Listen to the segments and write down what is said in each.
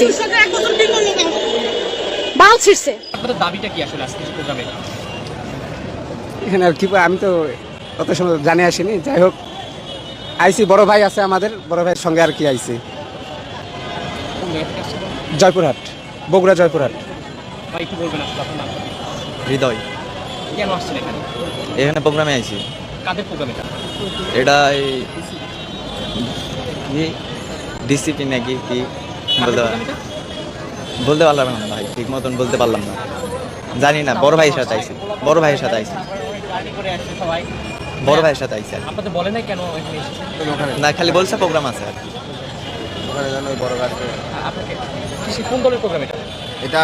করছি বাল ছিড়ছে। আপনাদের দাবিটা কি আসলে আজকে প্রোগ্রামে? এখানে আর কি আমি তো অত সময় জানে আসিনি। যাই হোক আইসি বড় ভাই আছে আমাদের। বড় ভাইয়ের সঙ্গে আর কি আইসি? জয়পুরহাট বগুড়া জয়পুরহাট। ভাই একটু বলবেন আসলে আপনার নাম হৃদয়। কেন আসছেন এখানে? এখানে প্রোগ্রামে আইছি কাদের প্রোগ্রাম? এটা এটা ডিসিপি নাকি কি? বলতে বলতে পারলাম না ভাই ঠিক মতন বলতে পারলাম না। জানি না বড় ভাইয়ের সাথে আইছি বড় ভাইয়ের সাথে সবাই বড় ভাইয়ের সাথে। আপনাদের বলে নাই কেন এখানে না খালি বলছে প্রোগ্রাম আছে আর কি। আপনাকে কোন দলের প্রোগ্রাম এটা? এটা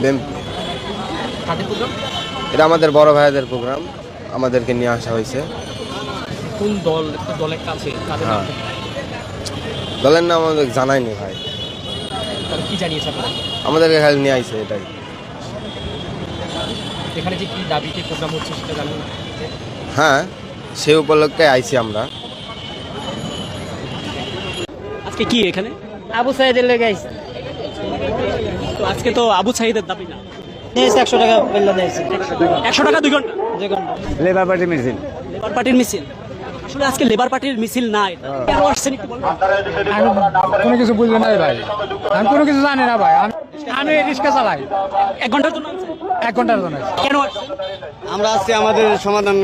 বেম- কাদের প্রোগ্রাম এটা আমাদের বড় ভাইদের প্রোগ্রাম আমাদেরকে নিয়ে আসা হয়েছে। কোন দল একটা দলের কাছে হ্যাঁ। দলের নাম আমাদের জানায়নি ভাই। কি জানিয়েছে আপনারা? আমাদেরকে খালি নিয়ে আইছে এটাই। এখানে যে কি দাবিতে প্রোগ্রাম হচ্ছে সেটা জানেন হ্যাঁ সে উপলক্ষে আইছি আমরা। আজকে কি এখানে? আবু সাইদের লেগে আইছে। তো আজকে তো আবু সাহিদের দাবি না। নিয়েছে একশো টাকা বেল্লা দিয়েছে একশো টাকা দুই ঘণ্টা? যে ঘণ্টা। লেবার পার্টি মিছিল লেবার পার্টির মিছিল আসলে আজকে লেবার পার্টির মিছিল নাই কেন আসছেন একটু বলবেন? আমি কোনো কিছু বুঝলি না ভাই। আমি কোনো কিছু জানি না ভাই। আমি আমি রিক্সা চালাই। এক ঘণ্টার জন্য এক ঘণ্টার জন্য। কেন আমরা আজকে আমাদের সমাধান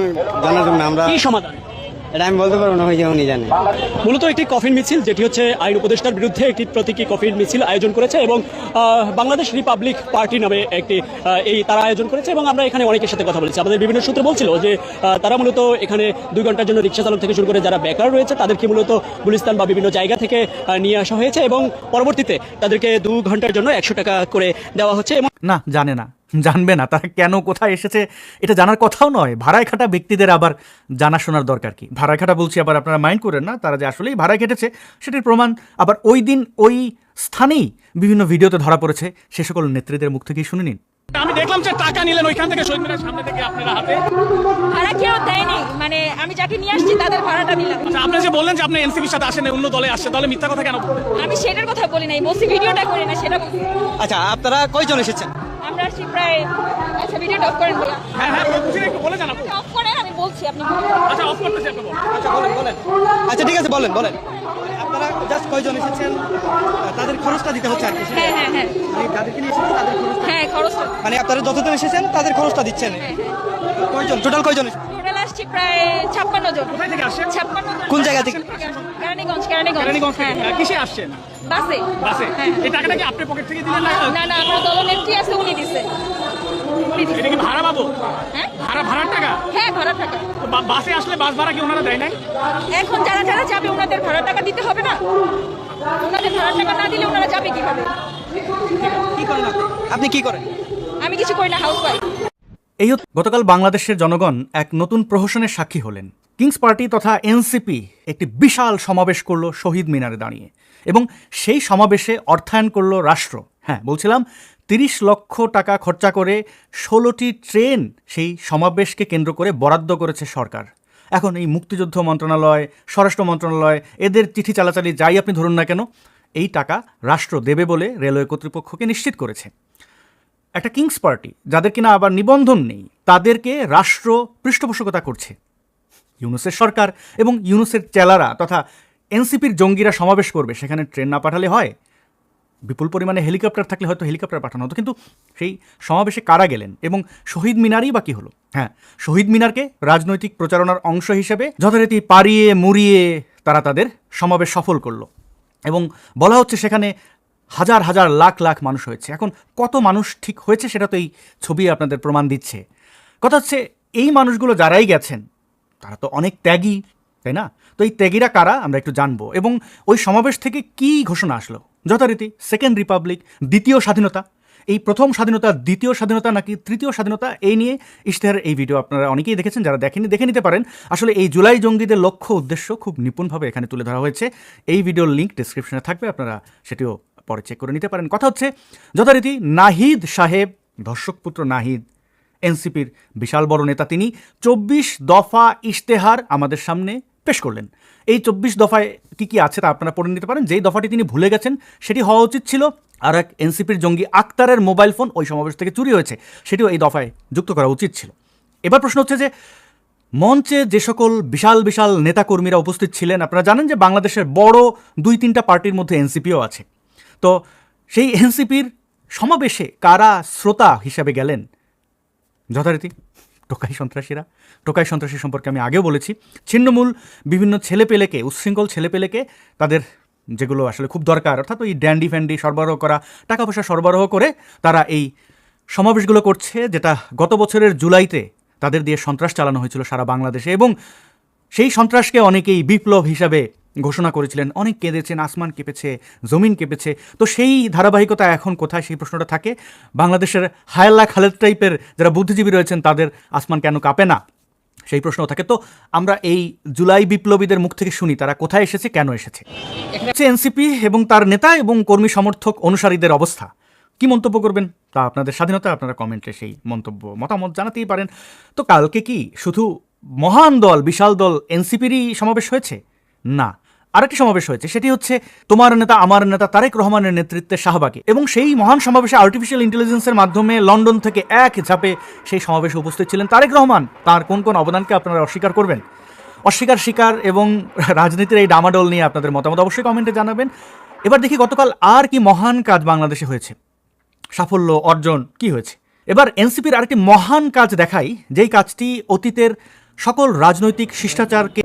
জানার জন্য আমরা কি সমাধান? এটা আমি বলতে পারব না উনি জানে। মূলত একটি কফিন মিছিল যেটি হচ্ছে আইন উপদেষ্টার বিরুদ্ধে একটি প্রতীকী কফিন মিছিল আয়োজন করেছে এবং আহ, বাংলাদেশ রিপাবলিক পার্টি নামে একটি এই তারা আয়োজন করেছে এবং আমরা এখানে অনেকের সাথে কথা বলেছি। আমাদের বিভিন্ন সূত্রে বলছিল যে তারা মূলত এখানে দুই ঘণ্টার জন্য রিক্সা চালক থেকে শুরু করে যারা বেকার রয়েছে তাদেরকে মূলত গুলিস্তান বা বিভিন্ন জায়গা থেকে নিয়ে আসা হয়েছে এবং পরবর্তীতে তাদেরকে দু ঘণ্টার জন্য একশো টাকা করে দেওয়া হচ্ছে এবং না জানে না। জানবে না তারা কেন কোথায় এসেছে এটা জানার কথাও নয়। ভাড়ায় খাটা ব্যক্তিদের আবার জানাশোনার দরকার কি? ভাড়ায় খাটা বলছি আবার আপনারা মাইন্ড করেন না তারা যে আসলেই ভাড়ায় কেটেছে সেটির প্রমাণ আবার ওই দিন ওই স্থানেই বিভিন্ন ভিডিওতে ধরা পড়েছে। সে সকল নেত্রীদের মুখ থেকেই শুনে নিন। আমি দেখলাম যে টাকা নিলেন ওইখান থেকে শহীদ মিনার সামনে থেকে আপনারা হাতে। ভাড়া কেউ দেয়নি মানে আমি যাকে নিয়ে আসছি তাদের ভাড়াটা দিলাম। আচ্ছা, আপনি যে বললেন যে আপনি এনসিপির সাথে আসেন অন্য দলে আসছে দলে মিথ্যা কথা কেন আমি সেটার কথা বলি নাই বলছি ভিডিওটা করি না সেটা আচ্ছা আপনারা কয়জন এসেছেন? প্রায় আচ্ছা ভিডিওটা অফ করেন বলা হ্যাঁ হ্যাঁ একটু বলে জানাব। অফ করেন আমি বলছি আপনি আচ্ছা অফ করতেছি আপনি বলুন। আচ্ছা বলেন বলেন। আচ্ছা ঠিক আছে বলেন বলেন। আপনারা জাস্ট কয়জন এসেছেন? তাদের খরচটা দিতে হচ্ছে আর কি হ্যাঁ হ্যাঁ হ্যাঁ। মানে যাদেরকে নিয়ে এসেছেন তাদের খরচ হ্যাঁ খরচ মানে আপনারা যতজন এসেছেন তাদের খরচটা দিচ্ছেন। কয়জন? টোটাল কয়জন এসেছেন? টোটাল প্রায় ছাপ্পান্ন জন। কোথায় থেকে আসছেন? ছাপ্পান্ন কোন জায়গা থেকে? কেরানীগঞ্জ কেরানীগঞ্জ। কেরানীগঞ্জ থেকে। হ্যাঁ কিসে আসছেন? বাসে। বাসে। হ্যাঁ এই টাকাটা কি আপনি পকেট থেকে দিলেন না? না না আমার দলনেত্রী আছে উনি দিছে। উনি দিছে। এটা কি ভাড়া পাবো হ্যাঁ? ভাড়া ভাড়ার টাকা? হ্যাঁ ভাড়া টাকা। তো বা- বাসে আসলে বাস ভাড়া কি ওনারা দেয় নাই? এখন যারা যারা যাবে ওনাদের ভাড়া টাকা দিতে হবে না? ওনাদের ভাড়া টাকা না দিলে ওনারা যাবে কীভাবে? কি করেন আপনি? আপনি কি করেন আমি কিছু করি না হাউস ওয়াইফ এই গতকাল বাংলাদেশের জনগণ এক নতুন প্রহসনের সাক্ষী হলেন। কিংস পার্টি তথা এনসিপি একটি বিশাল সমাবেশ করল শহীদ মিনারে দাঁড়িয়ে এবং সেই সমাবেশে অর্থায়ন করল রাষ্ট্র। হ্যাঁ বলছিলাম, তিরিশ লক্ষ টাকা খরচা করে ষোলোটি ট্রেন সেই সমাবেশকে কেন্দ্র করে বরাদ্দ করেছে সরকার। এখন এই মুক্তিযুদ্ধ মন্ত্রণালয়, স্বরাষ্ট্র মন্ত্রণালয়, এদের চিঠি চালাচালি যাই আপনি ধরুন না কেন, এই টাকা রাষ্ট্র দেবে বলে রেলওয়ে কর্তৃপক্ষকে নিশ্চিত করেছে। একটা কিংস পার্টি, যাদের কিনা আবার নিবন্ধন নেই, তাদেরকে রাষ্ট্র পৃষ্ঠপোষকতা করছে। ইউনুসের সরকার এবং ইউনুসের চেলারা তথা এনসিপির জঙ্গিরা সমাবেশ করবে, সেখানে ট্রেন না পাঠালে হয়? বিপুল পরিমাণে হেলিকপ্টার থাকলে হয়তো হেলিকপ্টার পাঠানো হতো, কিন্তু সেই সমাবেশে কারা গেলেন? এবং শহীদ মিনারই বাকি হলো? হ্যাঁ শহীদ মিনারকে রাজনৈতিক প্রচারণার অংশ হিসেবে যথারীতি পারিয়ে মুড়িয়ে তারা তাদের সমাবেশ সফল করল। এবং বলা হচ্ছে সেখানে হাজার হাজার লাখ লাখ মানুষ হয়েছে। এখন কত মানুষ ঠিক হয়েছে সেটা তো এই ছবি আপনাদের প্রমাণ দিচ্ছে। কথা হচ্ছে, এই মানুষগুলো যারাই গেছেন, তারা তো অনেক ত্যাগী, তাই না? তো এই ত্যাগীরা কারা? আমরা একটু জানব। এবং ওই সমাবেশ থেকে কি ঘোষণা আসলো? যথারীতি সেকেন্ড রিপাবলিক, দ্বিতীয় স্বাধীনতা। এই প্রথম স্বাধীনতা, দ্বিতীয় স্বাধীনতা নাকি তৃতীয় স্বাধীনতা, এই নিয়ে ইশতেহারের এই ভিডিও আপনারা অনেকেই দেখেছেন, যারা দেখেনি দেখে নিতে পারেন। আসলে এই জুলাই জঙ্গিদের লক্ষ্য উদ্দেশ্য খুব নিপুণভাবে এখানে তুলে ধরা হয়েছে। এই ভিডিওর লিঙ্ক ডিসক্রিপশনে থাকবে, আপনারা সেটিও পরে চেক করে নিতে পারেন। কথা হচ্ছে, যথারীতি নাহিদ সাহেব ধর্ষকপুত্র নাহিদ, এনসিপির বিশাল বড় নেতা, তিনি চব্বিশ দফা ইশতেহার আমাদের সামনে পেশ করলেন। এই চব্বিশ দফায় কি কি আছে তা আপনারা পড়ে নিতে পারেন। যেই দফাটি তিনি ভুলে গেছেন, সেটি হওয়া উচিত ছিল আর এক এনসিপির জঙ্গি আক্তারের মোবাইল ফোন ওই সমাবেশ থেকে চুরি হয়েছে, সেটিও এই দফায় যুক্ত করা উচিত ছিল। এবার প্রশ্ন হচ্ছে যে, মঞ্চে যে সকল বিশাল বিশাল নেতাকর্মীরা উপস্থিত ছিলেন, আপনারা জানেন যে বাংলাদেশের বড় দুই তিনটা পার্টির মধ্যে এনসিপিও আছে। তো সেই এনসিপির সমাবেশে কারা শ্রোতা হিসাবে গেলেন? যথারীতি টোকাই সন্ত্রাসীরা। টোকাই সন্ত্রাসী সম্পর্কে আমি আগেও বলেছি। ছিন্নমূল বিভিন্ন ছেলেপেলেকে, উচ্ছৃঙ্খল ছেলেপেলেকে তাদের যেগুলো আসলে খুব দরকার, অর্থাৎ ওই ড্যান্ডি ফ্যান্ডি সরবরাহ করা টাকা পয়সা সরবরাহ করে তারা এই সমাবেশগুলো করছে, যেটা গত বছরের জুলাইতে তাদের দিয়ে সন্ত্রাস চালানো হয়েছিল সারা বাংলাদেশে এবং সেই সন্ত্রাসকে অনেকেই বিপ্লব হিসাবে ঘোষণা করেছিলেন, অনেক কেঁদেছেন, আসমান কেঁপেছে, জমিন কেঁপেছে। তো সেই ধারাবাহিকতা এখন কোথায়? সেই প্রশ্নটা থাকে। বাংলাদেশের হায়াল্লা খালেদ টাইপের যারা বুদ্ধিজীবী রয়েছেন, তাদের আসমান কেন কাঁপে না? সেই প্রশ্ন থাকে। তো আমরা এই জুলাই বিপ্লবীদের মুখ থেকে শুনি, তারা কোথায় এসেছে, কেন এসেছে? এনসিপি এবং তার নেতা এবং কর্মী সমর্থক অনুসারীদের অবস্থা। কি মন্তব্য করবেন? তা আপনাদের স্বাধীনতা, আপনারা কমেন্টে সেই মন্তব্য, মতামত জানাতেই পারেন। তো কালকে কি শুধু মহান দল, বিশাল দল, এনসিপিরই সমাবেশ হয়েছে? না। আরেকটি সমাবেশ হয়েছে, সেটি হচ্ছে তোমার নেতা, আমার নেতা তারেক রহমানের নেতৃত্বে শাহবাগে। এবং সেই মহান সমাবেশে আর্টিফিশিয়াল ইন্টেলিজেন্সের মাধ্যমে লন্ডন থেকে এক ঝাপে সেই সমাবেশে উপস্থিত ছিলেন তারেক রহমান। তার কোন কোন অবদানকে আপনারা অস্বীকার করবেন? অস্বীকার, স্বীকার এবং রাজনীতির এই ডামাডোল নিয়ে আপনাদের মতামত অবশ্যই কমেন্টে জানাবেন। এবার দেখি গতকাল আর কি মহান কাজ বাংলাদেশে হয়েছে। সাফল্য অর্জন কি হয়েছে? এবার এনসিপির আরেকটি মহান কাজ দেখাই, যেই কাজটি অতীতের সকল রাজনৈতিক শিষ্টাচারকে